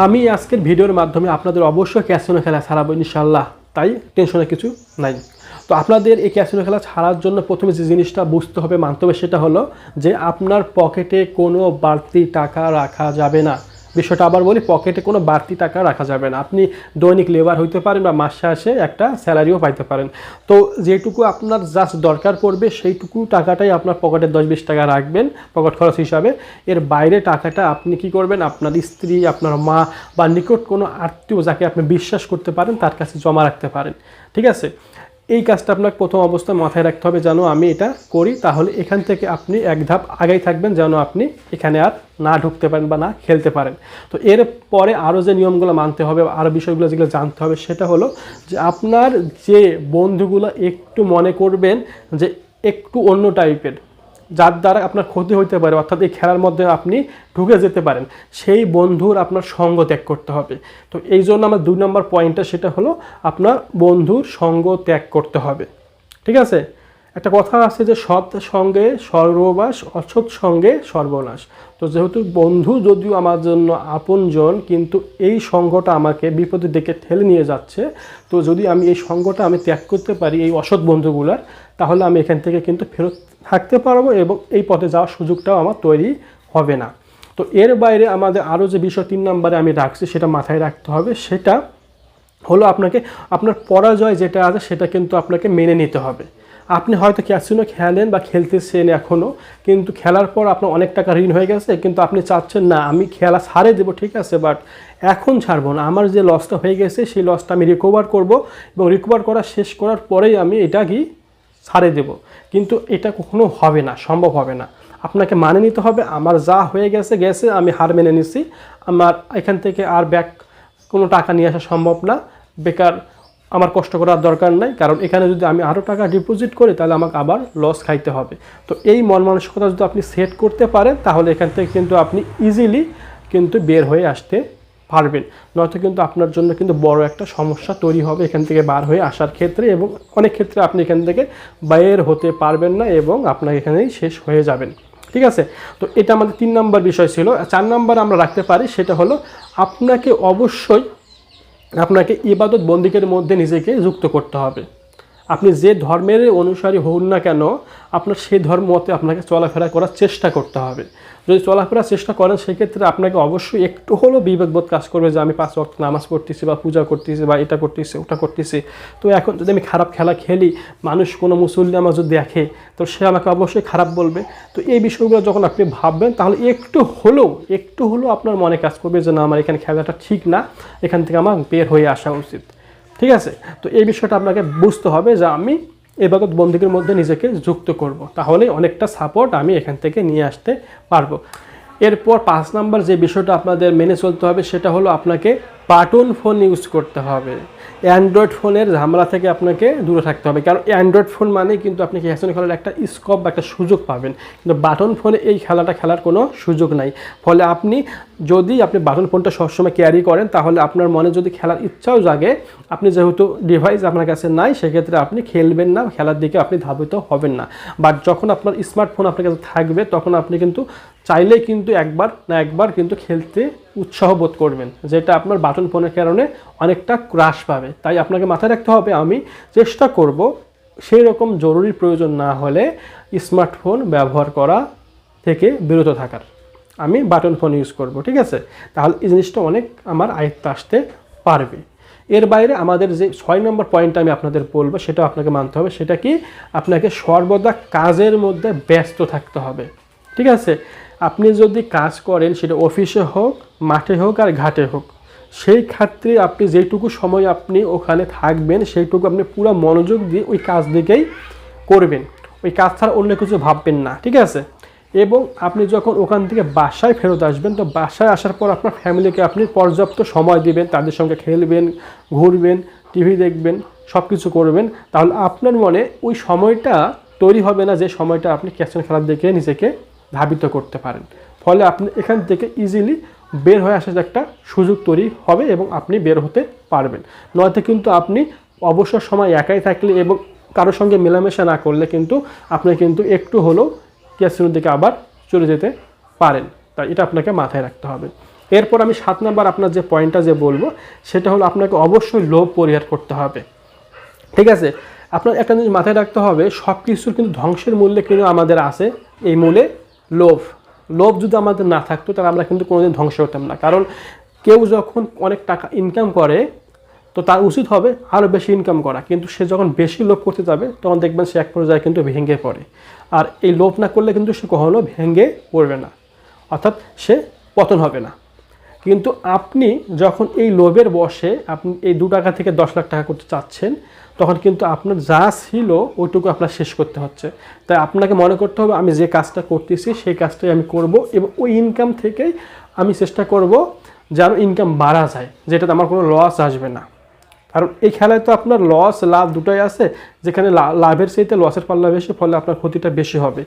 আমি আজকের ভিডিওর মাধ্যমে আপনাদের অবশ্যই ক্যাসিনো খেলা ছাড়াবো ইনশাল্লাহ তাই টেনশনের কিছু নাই। তো আপনাদের এই ক্যাসিনো খেলা ছাড়ার জন্য প্রথমে যে জিনিসটা বুঝতে হবে, মানতে হবে সেটা হলো যে আপনার পকেটে কোনো বাড়তি টাকা রাখা যাবে না। বিষয়টা আবার বলি পকেটে কোনো বাড়তি টাকা রাখা যাবে না। আপনি দৈনিক লেবার হইতে পারেন বা মাস শেষে একটা স্যালারিও পাইতে পারেন। তো যেটুকু আপনার জাস্ট দরকার পড়বে, সেইটুকু টাকাটাই আপনার পকেটে দশ বিশ টাকা রাখবেন পকেট খরচ হিসাবে। এর বাইরে টাকাটা আপনি কি করবেন? আপনার স্ত্রী, আপনার মা বা নিকট কোনো আত্মীয় যাকে আপনি বিশ্বাস করতে পারেন, তার কাছে জমা রাখতে পারেন। ঠিক আছে? এই কাজটা আপনার প্রথম অবস্থায় মাথায় রাখতে হবে, যেন আমি এটা করি। তাহলে এখান থেকে আপনি এক ধাপ আগেই থাকবেন, যেন আপনি এখানে আর না ঢুকতে পারেন বা না খেলতে পারেন। তো এর পরে আরও যে নিয়মগুলো মানতে হবে আরও বিষয়গুলো যেগুলো জানতে হবে, সেটা হলো যে আপনার যে বন্ধুগুলো একটু মনে করবেন যে একটু অন্য টাইপের যার দ্বারা আপনার ক্ষতি হইতে পারে, অর্থাৎ এই খেলার মধ্যে আপনি ঢুকে যেতে পারেন, সেই বন্ধুর আপনার সঙ্গ ত্যাগ করতে হবে। তো এই জন্য আমার দুই নম্বর পয়েন্টটা সেটা হলো আপনার বন্ধুর সঙ্গ ত্যাগ করতে হবে। ঠিক আছে? একটা কথা আছে যে সৎ সঙ্গে সর্ববাস, অসৎ সঙ্গে সর্বনাশ। তো যেহেতু বন্ধু যদিও আমার জন্য আপনজন, কিন্তু এই সঙ্গটা আমাকে বিপদের দিকে ঠেলে নিয়ে যাচ্ছে, তো যদি আমি এই সঙ্গটা আমি ত্যাগ করতে পারি এই অসৎ বন্ধুগুলার, তাহলে আমি এখান থেকে কিন্তু ফেরত থাকতে পারব এবং এই পথে যাওয়ার সুযোগটাও আমার তৈরি হবে না। তো এর বাইরে আমাদের আরও যে বিষয় তিন নম্বরে আমি রাখছি, সেটা মাথায় রাখতে হবে, সেটা হলো আপনাকে, আপনার পরাজয় যেটা আছে সেটা কিন্তু আপনাকে মেনে নিতে হবে। আপনি হয়তো ক্যাসিনো খেলেন বা খেলতেছেন এখনও কিন্তু খেলার পর আপনার অনেক টাকা ঋণ হয়ে গেছে, কিন্তু আপনি চাচ্ছেন না, আমি খেলা ছাড়ে দেবো, ঠিক আছে বাট এখন ছাড়বো না। আমার যে লসটা হয়ে গেছে, সেই লসটা আমি রিকভার করব এবং রিকভার করা শেষ করার পরেই আমি এটা কি ছাড়ে দেব। কিন্তু এটা কখনো হবে না, সম্ভব হবে না। আপনাকে মানে নিতে হবে, আমার যা হয়ে গেছে গেছে, আমি হার মেনে নিছি। আমার এখান থেকে আর ব্যাক কোনো টাকা নিয়ে আসা সম্ভব না। বেকার আমার কষ্ট করার দরকার নাই, কারণ এখানে যদি আমি আরও টাকা ডিপোজিট করি, তাহলে আমাকে আবার লস খাইতে হবে। তো এই মন মানসিকতা যদি আপনি সেট করতে পারেন, তাহলে এখান থেকে কিন্তু আপনি ইজিলি কিন্তু বের হয়ে আসতে পারবেন। নয়তো কিন্তু আপনার জন্য কিন্তু বড় একটা সমস্যা তৈরি হবে এখান থেকে বার হয়ে আসার ক্ষেত্রে এবং অনেক ক্ষেত্রে আপনি এখান থেকে বের হতে পারবেন না এবং আপনার এখানেই শেষ হয়ে যাবেন। ঠিক আছে? তো এটা আমাদের তিন নম্বর বিষয় ছিল। চার নম্বর আমরা রাখতে পারি, সেটা হলো আপনাকে অবশ্যই আপনাকে ইবাদত বন্দিকের মধ্যে নিজেকে যুক্ত করতে হবে। আপনি যে ধর্মের অনুসারী হন না কেন, আপনার সেই ধর্ম মতে আপনাকে চলাফেরা করার চেষ্টা করতে হবে। যদি চলাফেরার চেষ্টা করেন, সেক্ষেত্রে আপনাকে অবশ্যই একটু হলেও বিবেকবোধ কাজ করবে যে, আমি পাঁচ ওয়াক্ত নামাজ পড়তেছি বা পূজা করতেছি বা এটা করতেছি, ওটা করতেছি। তো এখন যদি আমি খারাপ খেলা খেলি, মানুষ কোনো মুসল্লি আমার যদি দেখে, তো সে আমাকে অবশ্যই খারাপ বলবে। তো এই বিষয়গুলো যখন আপনি ভাববেন, তাহলে একটু হলেও একটু হলেও আপনার মনে কাজ করবে যে, না, আমার এখানে খেলাটা ঠিক না, এখান থেকে আমার বের হয়ে আসা উচিত। ঠিক আছে তো এই বিষয়টা আপনাকে বুঝতে হবে যে আমি এবাগত বন্দীগীর মধ্যে নিজেকে যুক্ত করব। তাহলে অনেকটা সাপোর্ট আমি এখান থেকে নিয়ে আসতে পারব এরপর পাঁচ নাম্বার যে বিষয়টা আপনাদের মেনে চলতে হবে সেটা হলো আপনাকে বাটন ফোন ইউজ করতে হবে। অ্যান্ড্রয়েড ফোনের ঝামেলা থেকে আপনাকে দূরে থাকতে হবে। কারণ অ্যান্ড্রয়েড ফোন মানেই কিন্তু আপনি ক্যাসিনো খেলার একটা স্কোপ বা একটা সুযোগ পাবেন। কিন্তু বাটন ফোনে এই খেলাটা খেলার কোনো সুযোগ নাই। ফলে আপনি যদি আপনি বাটন ফোনটা সবসময় ক্যারি করেন, তাহলে আপনার মনে যদি খেলার ইচ্ছাও জাগে, আপনি যেহেতু ডিভাইস আপনার কাছে নাই, সেক্ষেত্রে আপনি খেলবেন না, খেলার দিকে আপনি ধাবিত হবেন না। বাট যখন আপনার স্মার্টফোন আপনার কাছে থাকবে, তখন আপনি কিন্তু চাইলেই কিন্তু একবার না একবার কিন্তু খেলতে উৎসাহ বোধ করবেন, যেটা আপনার বাটন ফোনের কারণে অনেকটা ক্রাশ পাবে। তাই আপনাকে মাথায় রাখতে হবে, আমি চেষ্টা করব সেই রকম জরুরি প্রয়োজন না হলে স্মার্টফোন ব্যবহার করা থেকে বিরত থাকার। আমি বাটন ফোন ইউজ করব, ঠিক আছে? তাহলে এই জিনিসটা অনেক আমার আয়ত্তে আসতে পারবে। এর বাইরে আমাদের যে ছয় নম্বর পয়েন্টটা আমি আপনাদের বলব, সেটা আপনাকে মানতে হবে, সেটা কি? আপনাকে সর্বদা কাজের মধ্যে ব্যস্ত থাকতে হবে, ঠিক আছে? আপনি যদি কাজ করেন, সেটা অফিসে হোক, মাঠে হোক আর ঘাটে হোক, সেই ক্ষেত্রে আপনি যেটুকু সময় আপনি ওখানে থাকবেন, সেইটুকু আপনি পুরো মনোযোগ দিয়ে ওই কাজ দিকেই করবেন। ওই কাজ ছাড়া অন্য কিছু ভাববেন না, ঠিক আছে? এবং আপনি যখন ওখান থেকে বাসায় ফেরত আসবেন, তো বাসায় আসার পর আপনার ফ্যামিলিকে আপনি পর্যাপ্ত সময় দিবেন, তাদের সঙ্গে খেলবেন, ঘুরবেন টিভি দেখবেন সব কিছু করবেন, তাহলে আপনার মনে ওই সময়টা তৈরি হবে না যে সময়টা আপনি ক্যাসেন খেলার দিকে নিজেকে ধাবিত করতে পারেন। ফলে আপনি এখান থেকে ইজিলি বের হয়ে আসার একটা সুযোগ তৈরি হবে এবং আপনি বের হতে পারবেন। নয়তো কিন্তু আপনি অবসর সময় একাই থাকলে এবং কারোর সঙ্গে মেলামেশা না করলে কিন্তু আপনি কিন্তু একটু হলেও ক্যাসিনোর দিকে আবার চলে যেতে পারেন। তাই এটা আপনাকে মাথায় রাখতে হবে। এরপর আমি সাত নাম্বার আপনার যে পয়েন্টটা যে বলব, সেটা হলো আপনাকে অবশ্যই লোভ পরিহার করতে হবে। ঠিক আছে? আপনার একটা জিনিস মাথায় রাখতে হবে সব কিছুর কিন্তু ধ্বংসের মূল্যে কিন্তু আমাদের আছে এই মূলে লোভ। লোভ যদি আমাদের না থাকতো, তাহলে আমরা কিন্তু কোনোদিন ধ্বংস হতাম না। কারণ কেউ যখন অনেক টাকা ইনকাম করে, তো তার উচিত হবে আরও বেশি ইনকাম করা। কিন্তু সে যখন বেশি লোভ করতে যাবে, তখন দেখবেন সে এক পর্যায়ে কিন্তু ভেঙে পড়ে। আর এই লোভ না করলে কিন্তু সে কখনো ভেঙে পড়বে না। অর্থাৎ সে পতন হবে না। কিন্তু আপনি যখন এই লোভের বসে আপনি এই দু টাকা থেকে দশ লাখ টাকা করতে চাচ্ছেন, তখন কিন্তু আপনার যা ছিল ওইটুকু আপনার শেষ করতে হচ্ছে। তাই আপনাকে মনে করতে হবে, আমি যে কাজটা করতেছি সেই কাজটাই আমি করব এবং ওই ইনকাম থেকেই আমি চেষ্টা করব যেন ইনকাম বাড়া যায়, যেটাতে আমার কোনো লস আসবে না। কারণ এই খেলায় তো আপনার লস লাভ দুটোই আছে। যেখানে লাভের চাইতে লসের পাল্লা বেশি, ফলে আপনার ক্ষতিটা বেশি হবে।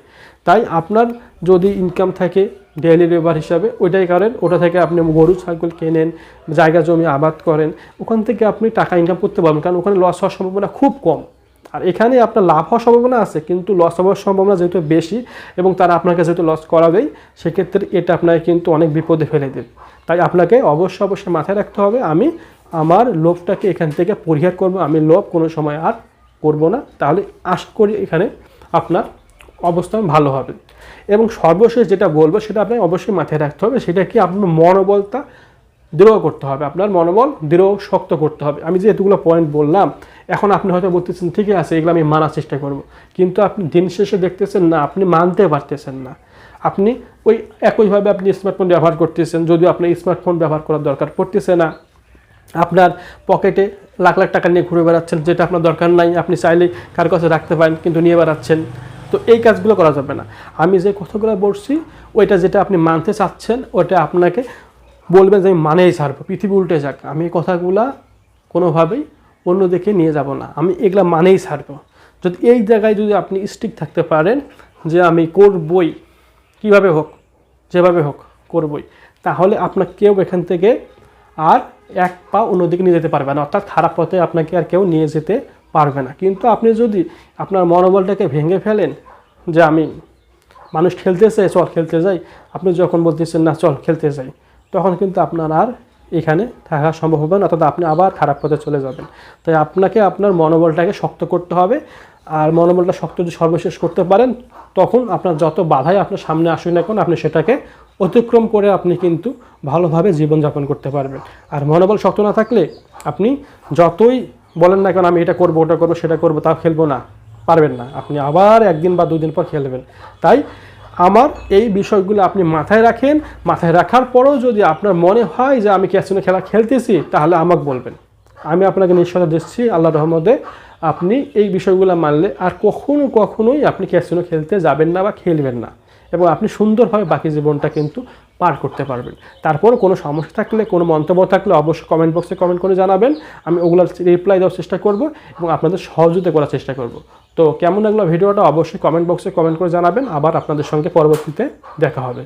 তাই আপনার যদি ইনকাম থাকে ডেইলি লেবার হিসাবে, ওইটাই করেন ওটা থেকে আপনি গরু, ছাগল কেনেন, জায়গা জমি আবাদ করেন, ওখান থেকে আপনি টাকা ইনকাম করতে পারবেন। কারণ ওখানে লস হওয়ার সম্ভাবনা খুব কম। আর এখানে আপনার লাভ হওয়ার সম্ভাবনা আছে, কিন্তু লস হওয়ার সম্ভাবনা যেহেতু বেশি এবং তারা আপনাকে যেহেতু লস করাবেই, সেক্ষেত্রে এটা আপনাকে কিন্তু অনেক বিপদে ফেলে দেবে। তাই আপনাকে অবশ্যই অবশ্যই মাথায় রাখতে হবে, আমি আমার লোভটাকে এখান থেকে পরিহার করব, আমি লোভ কোনো সময় আর করব না। তাহলে আশা করি এখানে আপনার অবস্থান ভালো হবে। এবং সর্বশেষ যেটা বলব, সেটা আপনাকে অবশ্যই মাথায় রাখতে হবে, সেটা কি আপনার মনোবলটা দৃঢ় করতে হবে, আপনার মনোবল দৃঢ় শক্ত করতে হবে। আমি যে এতগুলো পয়েন্ট বললাম, এখন আপনি হয়তো বলতেছেন, ঠিকই আছে, এগুলো আমি মানার চেষ্টা করব। কিন্তু আপনি দিন শেষে দেখতেছেন না, আপনি মানতে পারতেছেন না। আপনি ওই একইভাবে আপনি স্মার্টফোন ব্যবহার করতেছেন, যদিও আপনি স্মার্টফোন ব্যবহার করার দরকার পড়তেছে না। আপনার পকেটে লাখ লাখ টাকা নিয়ে ঘুরে বেড়াচ্ছেন, যেটা আপনার দরকার নাই, আপনি চাইলেই কার কাছে রাখতে পারেন, কিন্তু নিয়ে বেড়াচ্ছেন। তো এই কাজগুলো করা যাবে না। আমি যে কথাগুলো বলছি, ওইটা যেটা আপনি মানতে চাচ্ছেন ওটা আপনাকে বলবেন যে আমি মানেই ছাড়বো, পৃথিবী উল্টে যাক। আমি এই কথাগুলা কোনোভাবেই অন্যদিকে নিয়ে যাব না। আমি এগুলা মানেই ছাড়বো। যদি এই জায়গায় যদি আপনি স্টিক থাকতে পারেন যে আমি করবই, কীভাবে হোক, যেভাবে হোক করবই, তাহলে আপনার কেউ এখান থেকে আর এক পা অন্যদিকে নিয়ে যেতে পারবে না। অর্থাৎ খারাপ পথে আপনাকে আর কেউ নিয়ে যেতে পারবে না। কিন্তু আপনি যদি আপনার মনোবলটাকে ভেঙে ফেলেন যে আমি মানুষ খেলতে চাই, চল খেলতে যাই, আপনি যখন বলতেছেন, না, চল খেলতে যাই, তখন কিন্তু আপনার আর এখানে থাকা সম্ভব হবে না, অর্থাৎ আপনি আবার খারাপ পথে চলে যাবেন। তাই আপনাকে আপনার মনোবলটাকে শক্ত করতে হবে। আর মনোবলটা শক্ত যদি সর্বশেষ করতে পারেন, তখন আপনার যত বাধাই আপনার সামনে আসুক না কেন, আপনি সেটাকে অতিক্রম করে আপনি কিন্তু ভালোভাবে জীবনযাপন করতে পারবেন। আর মনোবল শক্ত না থাকলে আপনি যতই বলেন না কেন, আমি এটা করব, ওটা করব, সেটা করব, তাও খেলব না, পারবেন না। আপনি আবার একদিন বা দুদিন পর খেলবেন। তাই আমার এই বিষয়গুলো আপনি মাথায় রাখেন। মাথায় রাখার পরেও যদি আপনার মনে হয় যে আমি ক্যাসিনো খেলা খেলতেছি, তাহলে আমাকে বলবেন। আমি আপনাকে নিশ্চয়তা দিচ্ছি, আল্লাহ রহমদে আপনি এই বিষয়গুলো মানলে আর কখনো কখনোই আপনি ক্যাসিনো খেলতে যাবেন না বা খেলবেন না। এবং আপনি সুন্দরভাবে বাকি জীবনটা কিন্তু পার করতে পারবেন। তারপর কোনো সমস্যা থাকলে, কোনো মন্তব্য থাকলে অবশ্যই কমেন্ট বক্সে কমেন্ট করে জানাবেন। আমি ওগুলো রিপ্লাই দেওয়ার চেষ্টা করব এবং আপনাদের সহযোগিতা করার চেষ্টা করব। তো কেমন লাগল ভিডিওটা অবশ্যই কমেন্ট বক্সে কমেন্ট করে জানাবেন। আবার আপনাদের সঙ্গে পরবর্তীতে দেখা হবে।